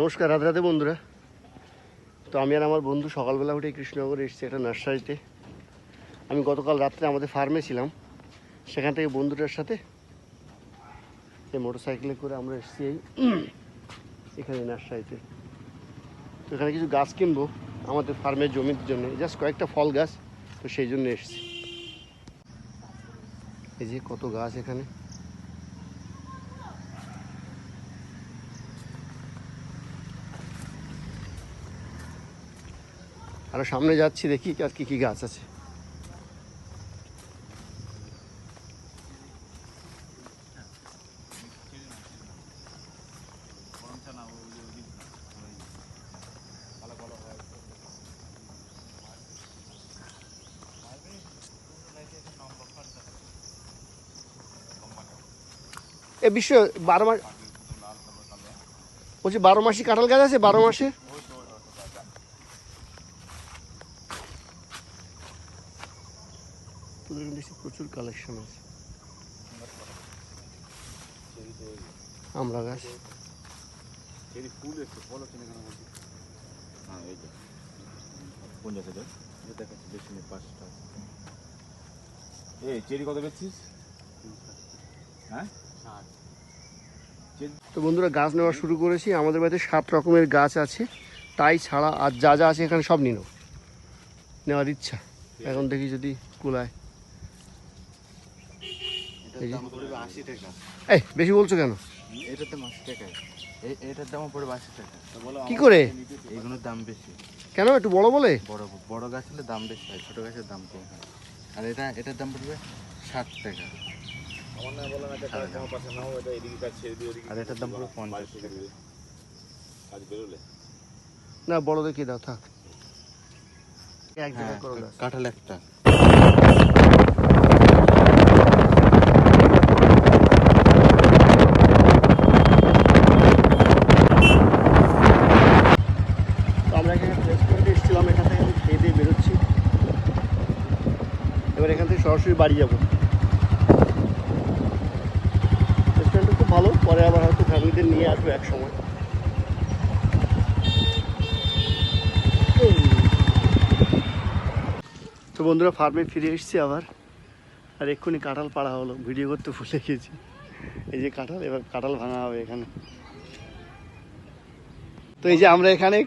নমস্কার, রাধে রাধে বন্ধুরা। তো আমি আর আমার বন্ধু সকালবেলা উঠে কৃষ্ণনগরে এসেছি একটা নার্সারিতে। আমি গতকাল রাত্রে আমাদের ফার্মে ছিলাম। সেখান থেকে বন্ধুটার সাথে এই মোটর সাইকেলে করে আমরা এসেছি এই এখানে নার্সারিতে। তো এখানে কিছু গাছ কিনবো আমাদের ফার্মের জমির জন্য। জাস্ট কয়েকটা ফল গাছ, তো সেই জন্য এসেছি। এই যে কত গাছ এখানে। আরও সামনে যাচ্ছি, দেখি আর কি কি গাছ আছে। এ বিশ্ব, বারো মাস বলছি বারো মাসি কাঁঠাল গাছ আছে, বারো মাসে? তোদের এখানে প্রচুর কালেকশন আছে। আমরা গাছ। ফুল এসছে ফল হচ্ছে না কেন বলছি হ্যাঁ এই যে। কোন জায়গায় দেখাচ্ছি বেশি নেই পাঁচটা। এই চেরি কত বেচছিস? হ্যাঁ? তো বন্ধুরা গাছ নেওয়া শুরু করেছি। আমাদের বাড়িতে সাত রকমের গাছ আছে। তাই ছাড়া আর যা যা আছে এখানে সব নিন নেওয়ার ইচ্ছা। এখন দেখি যদি কুলায়। এই বেশি বলছো কেন? এটার দাম আশি টাকা। এটার দাম পড়বে আশি টাকা। কি করে? এইগুলোর দাম বেশি। কেন একটু বড় বলে? বড় বড় গাছ হলে দাম বেশি হয় ছোট গাছের দাম কম হয়। আর এটা এটার দাম পড়বে ষাট টাকা। আর এটার দাম পড়বে পঞ্চাশ টাকা। না বড় দেখি দাও থাক। এক হ্যাঁ। কাঁঠাল একটা তো আমরা এখানে রেস্টুরেন্টে এসেছিলাম এখান থেকে আমি খেয়ে দিয়ে বেরোচ্ছি এবার এখান থেকে সরাসরি বাড়ি যাব। রেস্টুরেন্টটা খুব ভালো পরে আবার হয়তো ফ্যামিলিদের নিয়ে আসব এক সময় তো বন্ধুরা ফার্মে ফিরে এসেছি আবার। আর এক্ষুনি কাঁঠাল পাড়া হলো ভিডিও করতে ভুলে গেছি। এই যে কাঁঠাল এবার কাঁঠাল ভাঙা হবে এখানে। তো এই যে আমরা এখানে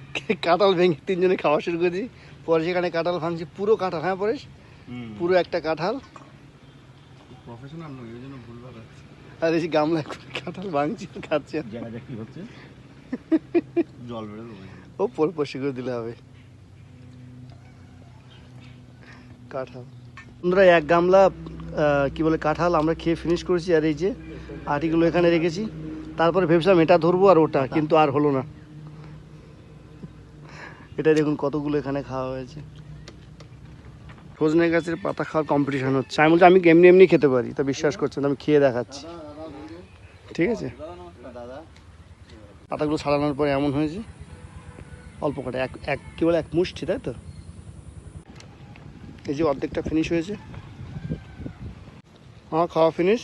কাঁঠাল ভেঙে তিনজনে খাওয়া শুরু করেছি। পরে সেখানে কাঁঠাল ভাঙছি পুরো কাঁঠাল হ্যাঁ পরেশ? পুরো একটা কাঁঠাল। প্রফেশনাল নয় ওই জন্য ভুলভাল আছে আর এই গামলা কাঁঠাল ভাঙছি আর খাচ্ছি। আর। জায়গা কি হচ্ছে? জল বেরোবে ও পর পরিষ্কার করে দিলে হবে। কাঁঠাল। বন্ধুরা এক গামলা কি বলে কাঁঠাল আমরা খেয়ে ফিনিশ করেছি আর এই যে আটিগুলো এখানে রেখেছি। তারপরে ভেবেছিলাম এটা ধরবো আর ওটা কিন্তু আর হলো না। এটা দেখুন কতগুলো এখানে খাওয়া হয়েছে। সজনে গাছের পাতা খাওয়ার কম্পিটিশন হচ্ছে। আমি বলছি আমি এমনি এমনি খেতে পারি? তা বিশ্বাস করছেন না, আমি খেয়ে দেখাচ্ছি। ঠিক আছে? পাতাগুলো ছাড়ানোর পরে এমন হয়েছে অল্প কটা এক এক কী বলে এক মুষ্টি তাই তো? এই যে অর্ধেকটা ফিনিশ হয়েছে। আমার খাওয়া ফিনিশ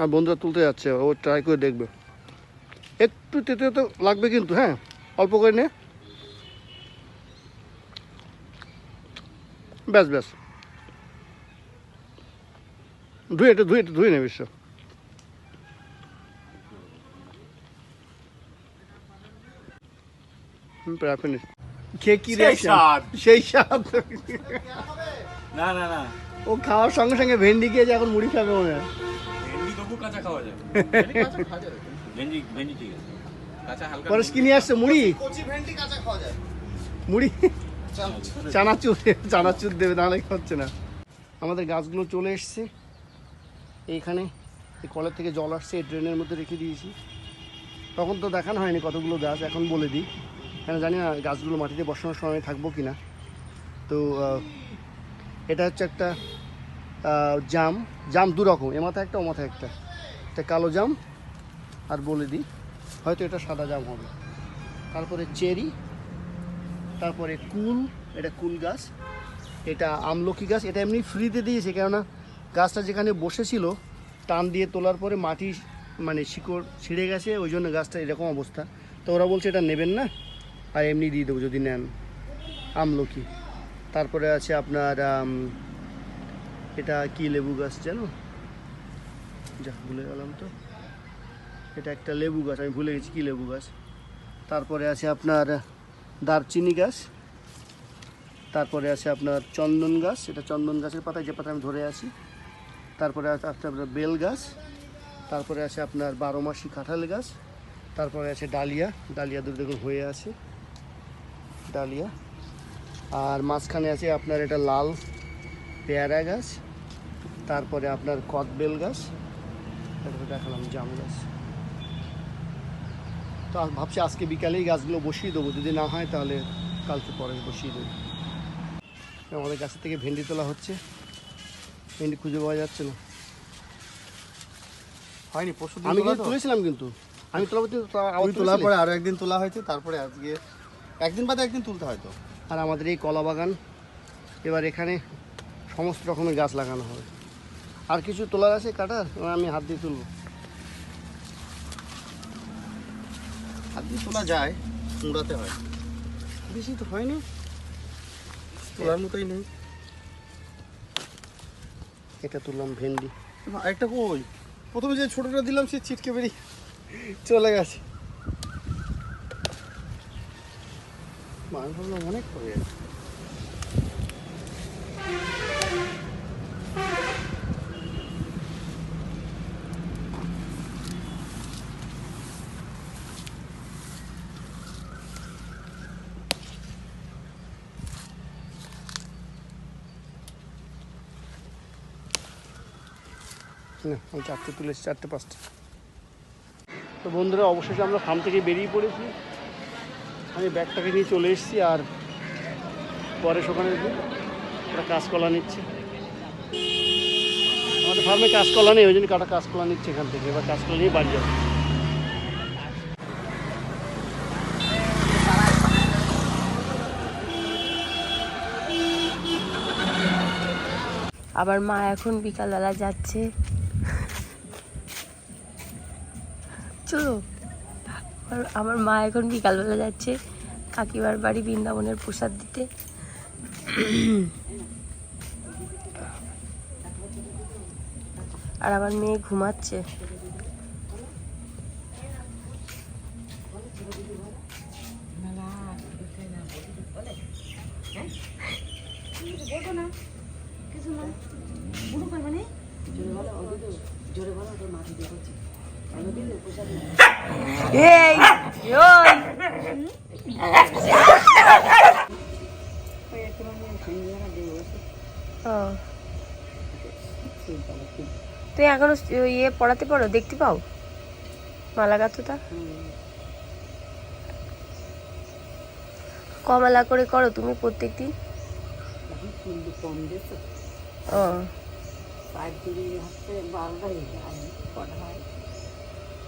আর বন্ধুরা তুলতে যাচ্ছে ও ট্রাই করে দেখবে। একটু তেতে তো লাগবে কিন্তু হ্যাঁ? অল্প করে নে। ব্যাস ব্যাস। ধুয়ে একটু ধুয়ে একটু ধুয়ে নে বিশ্ব। হুম, প্রায় ফিনিশ খেয়ে কি সেই reaction? স্বাদ। সেই স্বাদ। না না না। ও খাওয়ার সঙ্গে সঙ্গে ভেন্ডি খেয়েছে এখন মুড়ি খাবে মনে হয়। ভেন্ডি তবু কাঁচা খাওয়া যায়। ভেঞ্জি ভেঞ্জি ঠিক আছে। কাঁচা হালকা পরেশ কি নিয়ে আসছে মুড়ি? কচি ভেন্ডি কাঁচা খাওয়া যায়। মুড়ি? চানাচুর চানাচুর দেবে নাহলে হচ্ছে না। আমাদের গাছগুলো চলে এসছে। এইখানে এই কলের থেকে জল আসছে ড্রেনের মধ্যে রেখে দিয়েছি। তখন তো দেখানো হয়নি কতগুলো গাছ, এখন বলে দিই। কেন জানি না গাছগুলো মাটিতে বসানোর সময় থাকব কি না তো এটা হচ্ছে একটা জাম। জাম দু রকম, এ মাথায় একটা, ও মাথায় একটা। একটা কালো জাম, আর বলে দিই, হয়তো এটা সাদা জাম হবে। তারপরে চেরি তারপরে কুল, এটা কুল গাছ, এটা আমলকি গাছ, এটা এমনি ফ্রিতে দিয়েছে, কেননা গাছটা যেখানে বসেছিল, টান দিয়ে তোলার পরে মাটি মানে শিকড় ছিঁড়ে গেছে, ওই জন্য গাছটা এরকম অবস্থা। তো ওরা বলছে এটা নেবেন না, আর এমনি দিয়ে দেবো যদি নেন। আমলকি। তারপরে আছে আপনার এটা কি লেবু গাছ জানো? যা, ভুলে গেলাম তো। এটা একটা লেবু গাছ, আমি ভুলে গেছি কি লেবু গাছ। তারপরে আছে আপনার দারচিনি গাছ, তারপরে আছে আপনার চন্দন গাছ, এটা চন্দন গাছের পাতা যে পাতা আমি ধরে আছি। তারপরে আছে আছে আপনার বেল গাছ, তারপরে আছে আপনার বারো মাসি কাঁঠাল গাছ, তারপরে আছে ডালিয়া ডালিয়া দূর দেখুন হয়ে আছে, ডালিয়া। আর মাঝখানে আছে আপনার এটা লাল পেয়ারা গাছ, তারপরে আপনার কদবেল গাছ, তারপরে দেখালাম জাম গাছ। তো ভাবছি আজকে বিকালেই গাছগুলো বসিয়ে দেবো। যদি না হয় তাহলে কালকে পরে বসিয়ে দেবো। আমাদের গাছের থেকে ভেন্ডি তোলা হচ্ছে। ভেন্ডি খুঁজে পাওয়া যাচ্ছে না। হয়নি পরশু আমি কিন্তু তুলেছিলাম কিন্তু। আমি তোলা তুই তোলার পরে আরও একদিন তোলা হয়েছে তারপরে আজকে একদিন বাদে একদিন তুলতে হয়তো আর আমাদের এই কলা বাগান এবার এখানে সমস্ত রকমের গাছ লাগানো হবে। আর কিছু তোলার আছে কাটার আমি হাত দিয়ে তুলবো। দিয়ে তোলা যায় মুড়াতে হয়। বেশি তো হয়নি তোলার মতোই নেই। এটা তুললাম ভেন্ডি। একটা কই? প্রথমে যে ছোটোটা দিলাম সে ছিটকে বেরিয়ে চলে গেছে। আমি ভাবলাম অনেক হয়ে গেছে। না আমি চারটে তুলেছি চারটে পাঁচটা। তো বন্ধুরা অবশেষে আমরা ফার্ম থেকে বেরিয়ে পড়েছি। আমি ব্যাগটাকে নিয়ে চলে এসেছি আর পরে ওখানে একটা কাঁচকলা নিচ্ছে। আমাদের ফার্মে কাঁচকলা নেই ওই জন্য কাটা কাঁচকলা নিচ্ছে এখান থেকে। এবার কাঁচকলা নিয়ে বাড়ি যাবে। আবার মা এখন বিকালবেলা যাচ্ছে। চলো আর আমার মা এখন বিকালবেলা যাচ্ছে কাকিমার বাড়ি বৃন্দাবনের প্রসাদ দিতে আর আমার মেয়ে ঘুমাচ্ছে এই তুই এখনও ইয়ে পড়াতে পারো, দেখতে পাও? মালা গাঁথোটা কমালা করে করো তুমি প্রত্যেক দিন ও।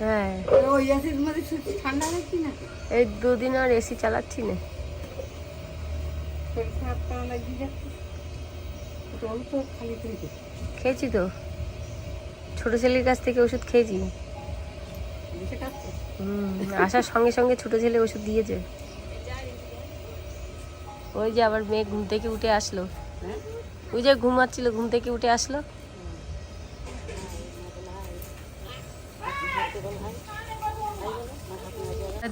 হ্যাঁ। এই দুদিন আর এসি চালাচ্ছি না। খেয়েছি তো। ছোট ছেলের কাছ থেকে ওষুধ খেয়েছি। আসার সঙ্গে সঙ্গে ছোট ছেলে ওষুধ দিয়েছে। ওই যে আবার মেয়ে ঘুম থেকে উঠে আসলো। ওই যে ঘুমাচ্ছিল ঘুম থেকে উঠে আসলো।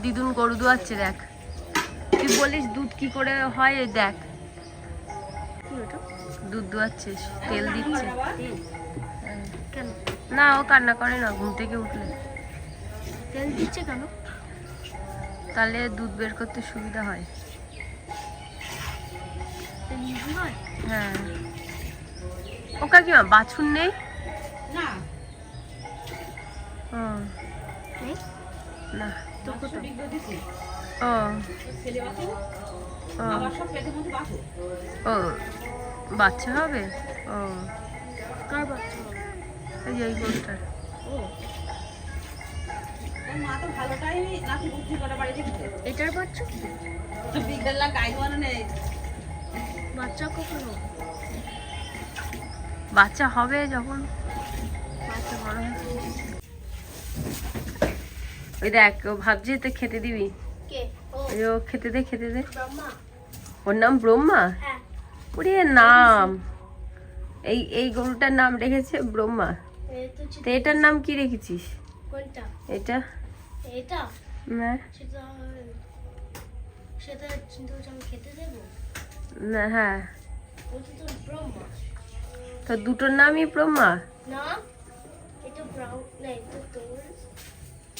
দিদুন গরু দোয়াচ্ছে দেখ। তুই বলিস দুধ কি করে হয় দেখ। দুধ দোয়াচ্ছে তেল দিচ্ছে। না ও কান্না করে না ঘুম থেকে উঠলে। তেল দিচ্ছে কেন? তাহলে দুধ বের করতে সুবিধা হয়। হ্যাঁ? ও কাকিমা বাছুর নেই? না। কোথাও ও। বাচ্চা হবে? ও। কার বাচ্চা? এই যে এই দিতে এটার বাচ্চা? বাচ্চা কখন বাচ্চা হবে যখন। বাচ্চা বড় হবে ওই দেখ ও ভাবছি তো খেতে দিবি। ও। খেতে দে খেতে দে। ওর নাম ব্রহ্মা? হ্যাঁ। ওরে নাম। এই এই গরুটার নাম রেখেছে ব্রহ্মা। তো এটার নাম কি রেখেছিস? এটা। এটা? না। হ্যাঁ। তো তো দুটোর নামই ব্রহ্মা? না এটা ব্রাউন না এটা তোর ব্রাউনি কোথায় ব্রাউনি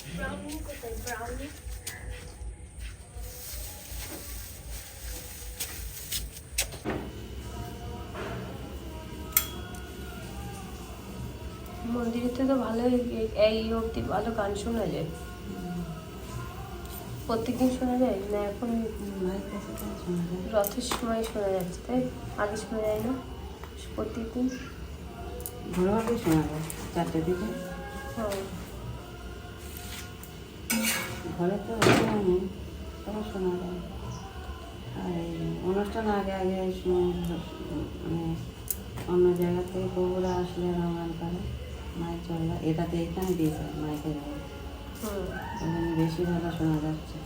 মন্দিরেতে তো ভালো এই অবধি ভালো গান শোনা যায়। প্রত্যেকদিন শোনা যায়? না এখন রথের সময় শোনা যাচ্ছে তাই? আগে শোনা যায় না? প্রত্যেকদিন? ভোরবেলাতে শোনা যায় চারটে দিকে। হ্যাঁ। ঘরে তো ওরকম নেই তখন শোনা যায়? আর এই অনুষ্ঠান আগে আগে মানে অন্য জায়গা থেকে বউরা আসলে রঙান করে মায়ের চলা এটাতে এখানে দিয়েছে মাইকে যাবে। হুম। ওই জন্য বেশি ভালো শোনা যাচ্ছে।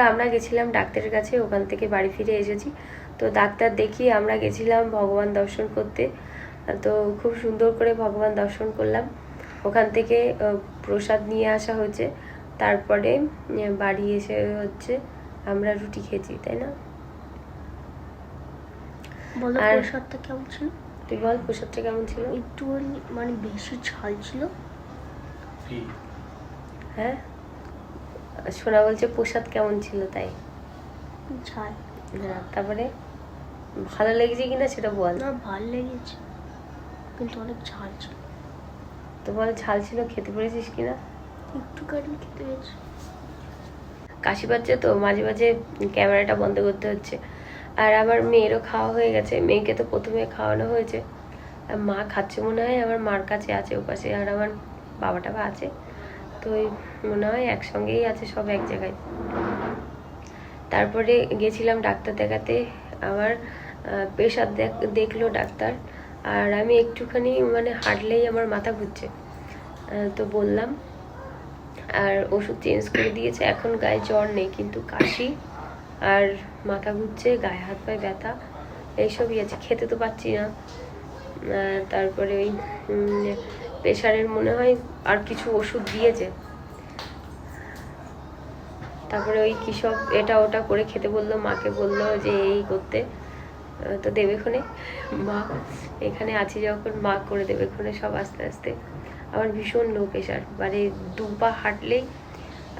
বন্ধুরা আমরা গেছিলাম ডাক্তারের কাছে ওখান থেকে বাড়ি ফিরে এসেছি। তো ডাক্তার দেখি আমরা গেছিলাম ভগবান দর্শন করতে। তো খুব সুন্দর করে ভগবান দর্শন করলাম। ওখান থেকে প্রসাদ নিয়ে আসা হয়েছে। তারপরে বাড়ি এসে হচ্ছে আমরা রুটি খেয়েছি তাই না? বলো আর- প্রসাদটা কেমন ছিল? তুই বল প্রসাদটা কেমন ছিল? একটু মানে বেশি ঝাল ছিল? হ্যাঁ? সোনা বলছে প্রসাদ কেমন ছিল তাই? হ্যাঁ তারপরে ভালো লেগেছে কিনা সেটা বল। না ভালো লেগেছে কিন্তু অনেক ঝাল ছিল। তো বল ঝাল ছিল খেতে পেরেছিস কিনা? একটুখানি খেতে হয়েছে কাশি পাচ্ছে তো মাঝে মাঝে ক্যামেরাটা বন্ধ করতে হচ্ছে। আর আমার মেয়েরও খাওয়া হয়ে গেছে মেয়েকে তো প্রথমে খাওয়ানো হয়েছে। আর মা খাচ্ছে মনে হয় আমার মার কাছে আছে ওপাশে আর আমার বাবাটা বা আছে। তো মনে হয় একসঙ্গেই আছে সব এক জায়গায়। তারপরে গেছিলাম ডাক্তার দেখাতে, আমার প্রেশার দেখল ডাক্তার, আর আমি একটুখানি মানে হাঁটলেই আমার মাথা ঘুরছে। তো বললাম, আর ওষুধ চেঞ্জ করে দিয়েছে, এখন গায়ে জ্বর নেই, কিন্তু কাশি আর মাথা ঘুরছে, গায়ে হাত পায়ে ব্যথা, এইসবই আছে, খেতে তো পাচ্ছি না। তারপরে ওই প্রেশারের মনে হয় আর কিছু ওষুধ দিয়েছে। তারপরে ওই কী সব এটা ওটা করে খেতে বলল, মাকে বলল যে এই করতে। তো দেবেক্ষণে মা এখানে আছি যখন, মা করে দেবেক্ষণে সব আস্তে আস্তে। আমার ভীষণ লো প্রেশার মানে দু পা হাঁটলেই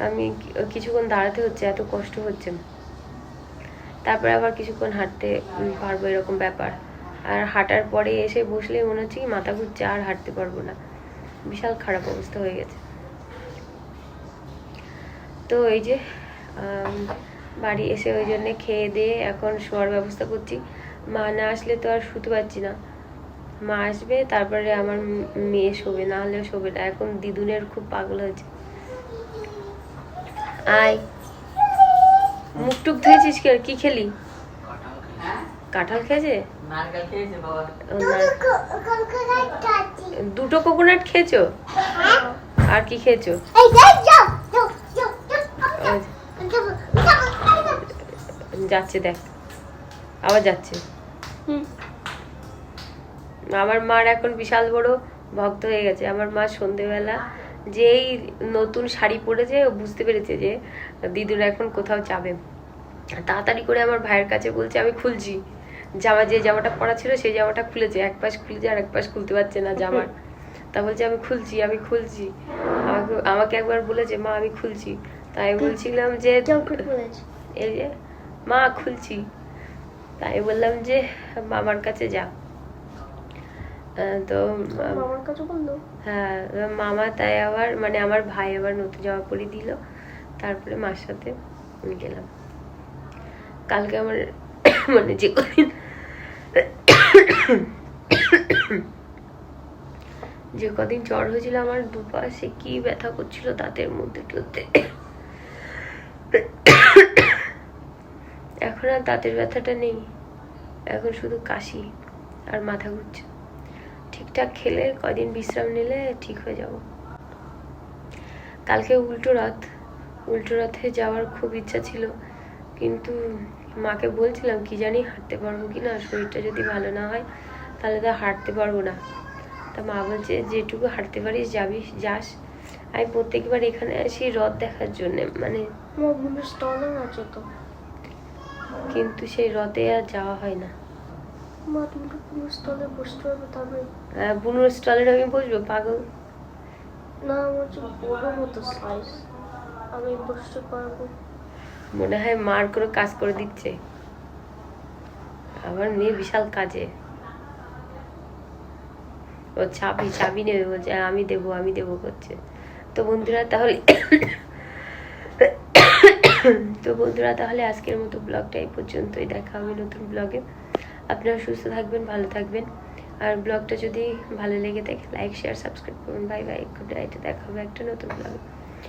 আমি কিছুক্ষণ দাঁড়াতে হচ্ছে, এত কষ্ট হচ্ছে। তারপরে আবার কিছুক্ষণ হাঁটতে পারব এরকম ব্যাপার। আর হাঁটার পরে এসে বসলেই মনে হচ্ছে কি মাথা ঘুরছে, আর হাঁটতে পারব না। বিশাল খারাপ অবস্থা হয়ে গেছে। তো এই যে বাড়ি এসে ওই জন্যে খেয়ে দিয়ে এখন শোয়ার ব্যবস্থা করছি। মা না আসলে তো আর শুতে পারছি না। মা আসবে, তারপরে আমার মেয়ে শোবে, না হলে শোবে না। এখন দিদুনের খুব পাগল হয়েছে। আয়। মুখ টুক ধুয়েছিস কি আর? কি খেলি? কাঁঠাল খেয়েছে? দুটো কোকোনাট খেয়েছো? আর কি খেয়েছো? যাচ্ছে দেখ। আবার যাচ্ছে। আমার মার এখন বিশাল বড় ভক্ত হয়ে গেছে। আমার মা সন্ধেবেলা যেই নতুন শাড়ি পরেছে ও বুঝতে পেরেছে যে দিদুর এখন কোথাও যাবে। তাড়াতাড়ি করে আমার ভাইয়ের কাছে বলছে আমি খুলছি। জামা যে জামাটা পরা ছিল সেই জামাটা খুলেছে এক পাশ খুলেছে আর এক পাশ খুলতে পারছে না জামার। তা বলছে আমি খুলছি আমি খুলছি। আমাকে আমাকে একবার বলেছে মা আমি খুলছি। তাই বলছিলাম যে এই যে মা খুলছি। তাই বললাম যে মামার কাছে যা। তো হ্যাঁ মামা তাই আবার মানে আমার ভাই আবার নতুন জামা পরে দিল। তারপরে মার সাথে গেলাম। কালকে আমার মানে যে কদিন যে কদিন জ্বর হয়েছিল আমার দুপাশে কি ব্যথা করছিল দাঁতের মধ্যে টলতে এখন আর দাঁতের ব্যথাটা নেই। এখন শুধু কাশি আর মাথা ঘুরছে। ঠিকঠাক খেলে কদিন বিশ্রাম নিলে ঠিক হয়ে যাব। কালকে উল্টো রথ। উল্টো রথে যাওয়ার খুব ইচ্ছা ছিল, কিন্তু মাকে বলছিলাম কি জানি হাঁটতে পারব কি না? শরীরটা যদি ভালো না হয় তাহলে তো হাঁটতে পারব না। তা মা বলছে যেটুকু হাঁটতে পারিস যাবি যাস। আমি প্রত্যেকবার এখানে আসি রথ দেখার জন্যে মানে আছে তো। কিন্তু সেই রথে আর যাওয়া হয় না। বুনুর স্টলের আমি বসবো পাগল। না আমার বড় মতো সাইজ আমি বসতে পারব। মনে হয় মার করে কাজ করে দিচ্ছে। আমার মেয়ে বিশাল কাজে। ও চাবি চাবি নেবে বলছে, আমি দেবো আমি দেবো করছে। তো বন্ধুরা তাহলে তো বন্ধুরা তাহলে আজকের মতো ব্লগটা এই পর্যন্তই। দেখা হবে নতুন ব্লগে। আপনারা সুস্থ থাকবেন, ভালো থাকবেন। আর ব্লগটা যদি ভালো লেগে থাকে লাইক শেয়ার সাবস্ক্রাইব করুন। বাই বাই গুড নাইট দেখা হবে একটা নতুন ব্লগে।